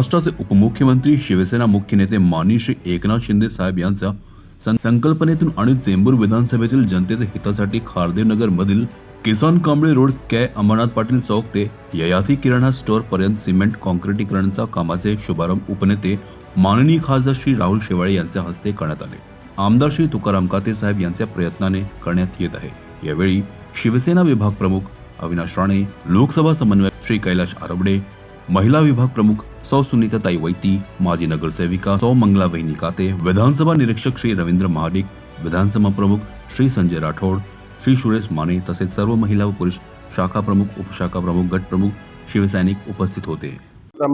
महाराष्ट्राचे उपमुख्यमंत्री शिवसेना मुख्य नेते माननीय श्री एकनाथ शिंदे साहेब यांचा संकल्पनेतून आणि चेंबूर विधानसभेतील जनतेच्या हितासाठी खारदेव मधील किसान कांबळे रोड कॅ अमरनाथ पाटील चौक ते ययाती किराणा स्टोअर पर्यंत सिमेंट कॉन्क्रिटीकरणचा कामाचे शुभारंभ उपनेते माननीय खासदार श्री राहुल शेवाळे यांच्या हस्ते करण्यात आले. आमदार श्री तुकाराम काते साहेब यांच्या प्रयत्नाने करण्यात येत आहे. यावेळी शिवसेना विभाग प्रमुख अविनाश राणे लोकसभा समन्वयक श्री कैलाश आरबडे महिला विभाग प्रमुख सौ सुनीताताई वैती माजी नगरसेविका सौ मंगला वहिनी काते विधानसभा निरीक्षक श्री रवींद्र महाडिक विधानसभा प्रमुख श्री संजय राठोड श्री सुरेश माने तसेच सर्व महिला व पुरुष शाखा प्रमुख उपशाखा प्रमुख गट प्रमुख शिवसैनिक उपस्थित होते.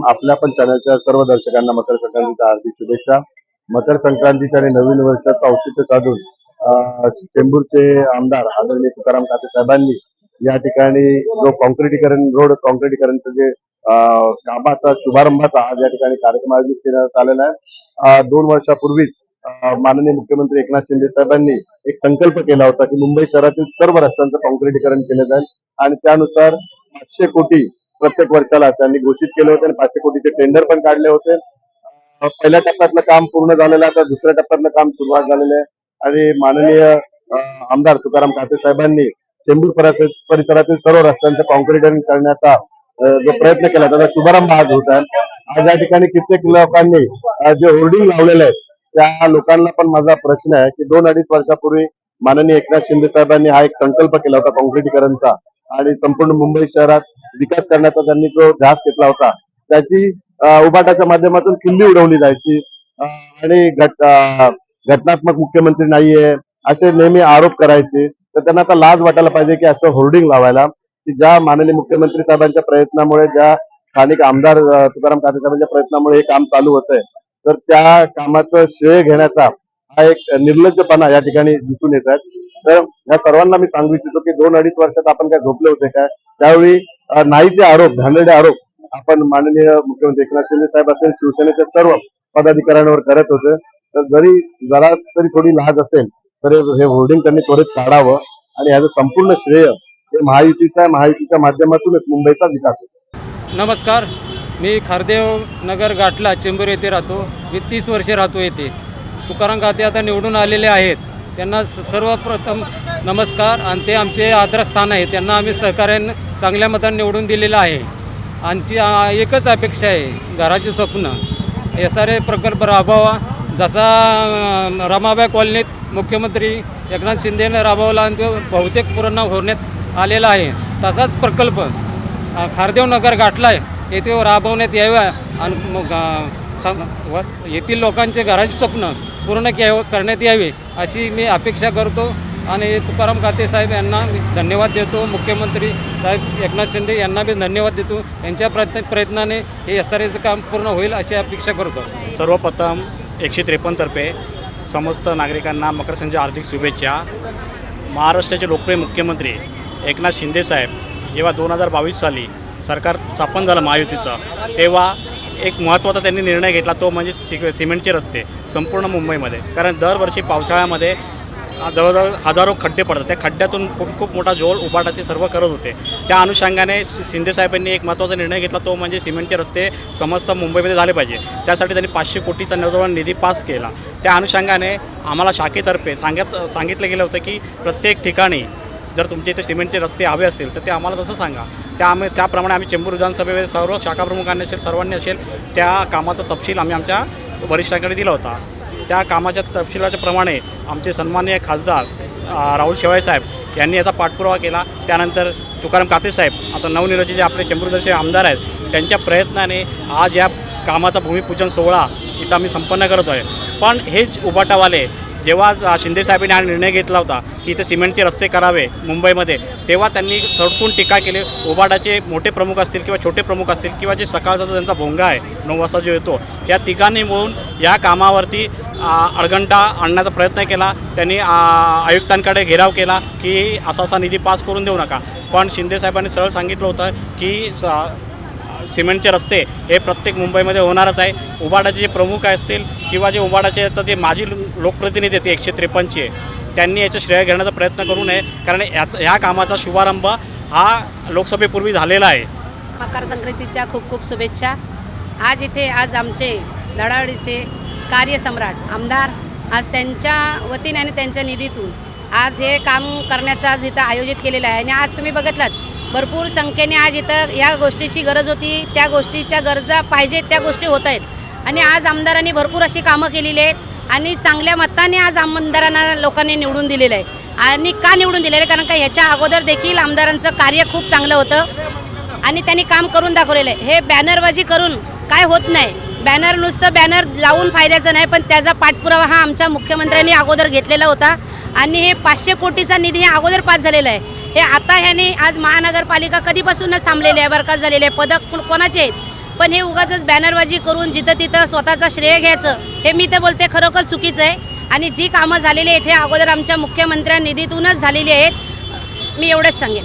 आपल्या पण चॅनलच्या सर्व दर्शकांना मकर संक्रांतीच्या हार्दिक शुभेच्छा. मकर संक्रांतीच्या आणि नवीन वर्षाचं औचित्य साधून अं, चेंबूरचे आमदार आदरणीय तुकाराम काते साहेबांनी या ठिकाणी जो कॉन्क्रिटीकरण रोड कॉन्क्रिटीकरणचं जे कामाचा शुभारंभाचा आज या ठिकाणी कार्यक्रम आयोजित करण्यात आलेला आहे. दोन वर्षापूर्वीच माननीय मुख्यमंत्री एकनाथ शिंदे साहेबांनी एक संकल्प केला होता की मुंबई शहरातील सर्व रस्त्यांचं कॉन्क्रिटीकरण केलं जाईल आणि त्यानुसार पाचशे कोटी प्रत्येक वर्षाला त्यांनी घोषित केले होते आणि पाचशे कोटीचे टेंडर पण काढले होते. पहिल्या टप्प्यातलं काम पूर्ण झालेलं आहे आता दुसऱ्या टप्प्यातलं काम सुरुवात झालेलं आहे. आणि माननीय आमदार तुकाराम काते साहेबांनी चेंबूर परिसर- परिसरातील सर्व रस्त्यांचं कॉन्क्रिटीकरण करण्याचा जो प्रयत्न केला त्याचा शुभारंभ आज होत आहे. आज या ठिकाणी कित्येक लोकांनी जे होर्डिंग लावलेले आहेत त्या लोकांना पण माझा प्रश्न आहे की दोन अडीच वर्षापूर्वी माननीय एकनाथ शिंदे साहेबांनी हा एक संकल्प केला होता कॉन्क्रिटीकरणचा आणि संपूर्ण मुंबई शहरात विकास करण्याचा त्यांनी जो ध्यास घेतला होता त्याची उबाटाच्या उभाटाच्या माध्यमातून किल्ली उडवली जायची. आणि घट घटनात्मक मुख्यमंत्री नाहीये असे नेहमी आरोप करायचे. तर त्यांना आता लाज वाटायला पाहिजे की असं होर्डिंग लावायला की ज्या माननीय मुख्यमंत्री साहेबांच्या प्रयत्नामुळे ज्या स्थानिक आमदार तुकाराम काते साहेबांच्या प्रयत्नामुळे हे काम चालू होतंय तर त्या कामाचं श्रेय घेण्याचा हा एक निर्लज्जपणा या ठिकाणी दिसून येत आहे. तर या सर्वांना मी सांगू इच्छितो की दोन अडीच वर्षात आपण काय झोपले होते काय? त्यावेळी नाही ते आरोप घाणेरडे आरोप आपण माननीय मुख्यमंत्री एकनाथ शिंदे साहेब असेल शिवसेनेच्या सर्व पदाधिकाऱ्यांवर करत होते. तर जरी जरा तरी थोडी लाज असेल तर हे होर्डिंग त्यांनी त्वरित काढावं आणि याचं संपूर्ण श्रेय हे महायुतीचं आहे महायुतीच्या माध्यमातूनच मुंबईचा विकास होतो. नमस्कार. मी खारदेव नगर गाठला चेंबूर येथे राहतो. मी तीस वर्षे राहतो येथे. तुकाराम गाते आता निवडून आलेले आहेत. त्यांना स- सर्वप्रथम नमस्कार. आणि ते आमचे आदरस्थान आहे. त्यांना आम्ही सहकार्यानं चांगल्या मताने निवडून दिलेलं आहे. आमची एकच अपेक्षा आहे. घराचे स्वप्न. एस आर ए प्रकल्प राबवावा. जसा रमाबाई कॉलनीत मुख्यमंत्री एकनाथ शिंदेने राबवला आणि तो बहुतेक पूर्ण होण्यात आलेला आहे. तसाच प्रकल्प खारदेव नगर गाठला आहे येथे राबवण्यात यावा आणि मग व- येथील लोकांचे घराचे स्वप्न पूर्ण के करण्यात यावे अशी मी अपेक्षा करतो. आणि तुकाराम काते साहेब यांना मी धन्यवाद देतो. मुख्यमंत्री साहेब एकनाथ शिंदे यांना बी धन्यवाद देतो. यांच्या प्रयत्न प्रयत्नाने हे एस आर एचं काम पूर्ण होईल अशी अपेक्षा करतो. सर्वप्रथम एकशे त्रेपन्नतर्फे समस्त नागरिकांना मकर संजय हार्दिक शुभेच्छा. महाराष्ट्राचे लोकप्रिय मुख्यमंत्री एकनाथ शिंदेसाहेब जेव्हा दोन हजार बावीस साली सरकार स्थापन झालं महायुतीचं तेव्हा एक महत्त्वाचा त्यांनी निर्णय घेतला तो म्हणजे सि सिमेंटचे रस्ते संपूर्ण मुंबईमध्ये. कारण दरवर्षी पावसाळ्यामध्ये जवळजवळ हजारो खड्डे पडतात. त्या खड्ड्यातून खूप खूप मोठा जोल उभाटाचे सर्व करत होते. त्या अनुषंगाने शिंदेसाहेबांनी एक महत्त्वाचा निर्णय घेतला तो म्हणजे सिमेंटचे रस्ते समस्त मुंबईमध्ये झाले पाहिजे. त्यासाठी त्यांनी पाचशे कोटीचा जवळ निधी पास केला. त्या अनुषंगाने आम्हाला शाखेतर्फे सांगत सांगितलं गेलं होतं की प्रत्येक ठिकाणी जर तुमच्या इथे सिमेंटचे रस्ते हवे असतील तर ते आम्हाला तसं सांगा. त्या आम्ही त्याप्रमाणे आम्ही चेंबूर विधानसभेमध्ये सर्व शाखाप्रमुखांनी असेल सर्वांनी असेल त्या कामाचा तपशील आम्ही आमच्या वरिष्ठांकडे दिला होता. त्या कामाच्या तपशिलाच्या प्रमाणे आमचे सन्माननीय खासदार राहुल शेवाळे साहेब यांनी याचा पाठपुरावा केला. त्यानंतर तुकाराम काते साहेब आता नवनिर्वाचित जे आपले चेंबूरदर्शे आमदार आहेत त्यांच्या प्रयत्नाने आज या कामाचा भूमिपूजन सोहळा इथं आम्ही संपन्न करत आहे. पण हेच उबाटावाले जेव्हा शिंदे साहेबांनी हा निर्णय घेतला होता की इथे सिमेंटचे रस्ते करावे मुंबईमध्ये तेव्हा त्यांनी सडकून टीका केली. ओबाडाचे मोठे प्रमुख असतील किंवा छोटे प्रमुख असतील किंवा जे सकाळचा जो त्यांचा भोंगा आहे नऊ वाजता जो येतो या तिघांनी मिळून या कामावरती अडगंटा आणण्याचा प्रयत्न केला. त्यांनी आयुक्तांकडे घेराव केला की असा असा निधी पास करून देऊ नका. पण शिंदे साहेबांनी सरळ सांगितलं होतं की स- सिमेंटचे रस्ते हे प्रत्येक मुंबईमध्ये होणारच आहे. उबाडाचे जे प्रमुख असतील किंवा जे उबाडाचे आहेत तर ते माजी लोकप्रतिनिधी आहेत एकशे त्रेपन्नचे. त्यांनी याचं श्रेय घेण्याचा प्रयत्न करू नये कारण याचा ह्या कामाचा शुभारंभ हा लोकसभेपूर्वी झालेला आहे. मकर संक्रांतीच्या खूप खूप शुभेच्छा. आज इथे आज आमचे धडाडीचे कार्यसम्राट आमदार आज त्यांच्या वतीने आणि त्यांच्या निधीतून आज हे काम करण्याचं आज इथं आयोजित केलेलं आहे. आणि आज तुम्ही बघितलात भरपूर संख्येने आज इथं या गोष्टीची गरज होती त्या गोष्टीच्या गरजा पाहिजेत त्या गोष्टी होत आहेत. आणि आज आमदारांनी भरपूर अशी कामं केलेली आहेत आणि चांगल्या मताने आज आमदारांना लोकांनी निवडून दिलेलं आहे. आणि का निवडून दिलेलं आहे? कारण का ह्याच्या अगोदर देखील आमदारांचं कार्य खूप चांगलं होतं आणि त्यांनी काम करून दाखवलेलं आहे. हे बॅनरबाजी करून काय होत नाही. बॅनर नुसतं बॅनर लावून फायद्याचं नाही पण त्याचा पाठपुरावा हा आमच्या मुख्यमंत्र्यांनी अगोदर घेतलेला होता. आणि हे पाचशे कोटीचा निधी हे अगोदर पास झालेला आहे. हे आता ह्याने आज महानगरपालिका कधीपासूनच थांबलेली आहे बरखास्त झालेले आहे. पदक कोणाचे आहेत? पण हे उगाच बॅनरबाजी करून जिथं तिथं स्वतःचा श्रेय घ्यायचं हे मी तर बोलते खरोखर चुकीचं आहे. आणि जी कामं झालेली आहेत हे अगोदर आमच्या मुख्यमंत्र्या निधीतूनच झालेली आहेत. मी एवढंच सांगेन.